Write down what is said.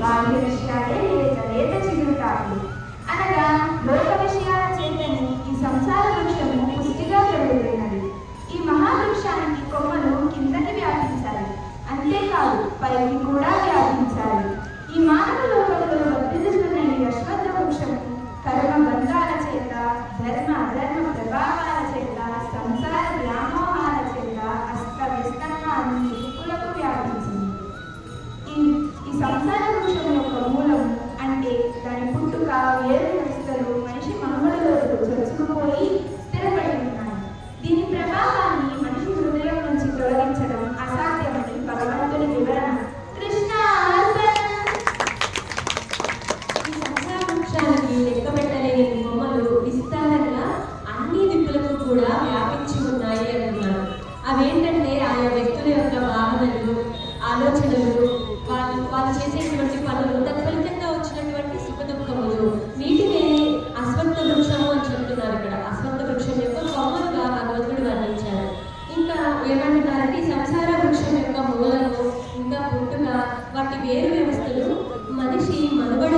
వృక్షానికి విషయాలే లేక లేత చిగురుతాడు అనగా లోక విషయాల చేతని ఈ సంసార వృక్షము పుష్టిగా పెరుగుతున్నది. ఈ మహావృక్షానికి కొమ్మలు కిందకి వ్యాపించాలి. అంతేకాదు పైకి కూడా వేరు వ్యవస్థలు మనిషి మనుగడలో చొచ్చుకుపోయి స్థిరపడి ఉన్నాయి దీని ప్రభావాన్ని మనిషి హృదయం నుంచి తొలగించడం అసాధ్యమని భగవంతుని వివరణ. కృష్ణ ఈ సంసార వృక్షానికి లెక్కబెట్టలేని బొమ్మలు విస్తారంగా అన్ని దిక్కులకు కూడా వ్యాపించి ఉన్నాయి అంటున్నారు. అవేంటంటే ఆయా వ్యక్తుల యొక్క భావనలు ఆలోచనలు వేరు వ్యవస్థలు మనిషి మనుగడ